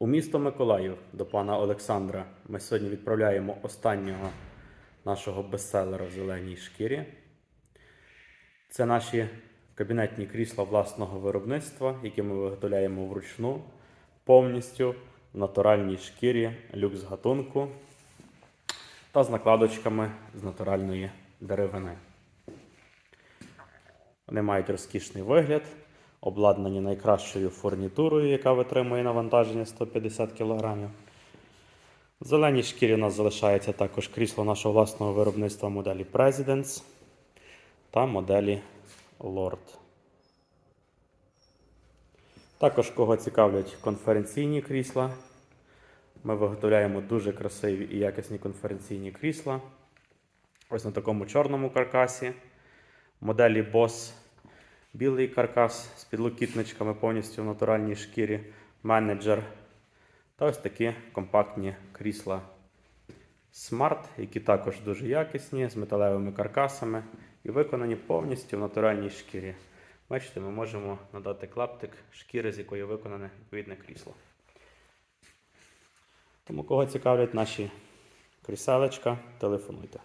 У місто Миколаїв до пана Олександра ми сьогодні відправляємо останнього нашого бестселера в зеленій шкірі. Це наші кабінетні крісла власного виробництва, які ми виготовляємо вручну, повністю в натуральній шкірі люкс гатунку та з накладочками з натуральної деревини. Вони мають розкішний вигляд, обладнані найкращою фурнітурою, яка витримує навантаження 150 кг. В зеленій шкірі у нас залишається також крісло нашого власного виробництва моделі Presidents та моделі Lord. Також кого цікавлять конференційні крісла. Ми виготовляємо дуже красиві і якісні конференційні крісла. Ось на такому чорному каркасі. Моделі Boss білий каркас з підлокітничками повністю в натуральній шкірі, менеджер. Та ось такі компактні крісла Smart, які також дуже якісні, з металевими каркасами і виконані повністю в натуральній шкірі. Бачите, ми можемо надати клаптик шкіри, з якої виконане відповідне крісло. Тому кого цікавлять наші кріселечка, телефонуйте.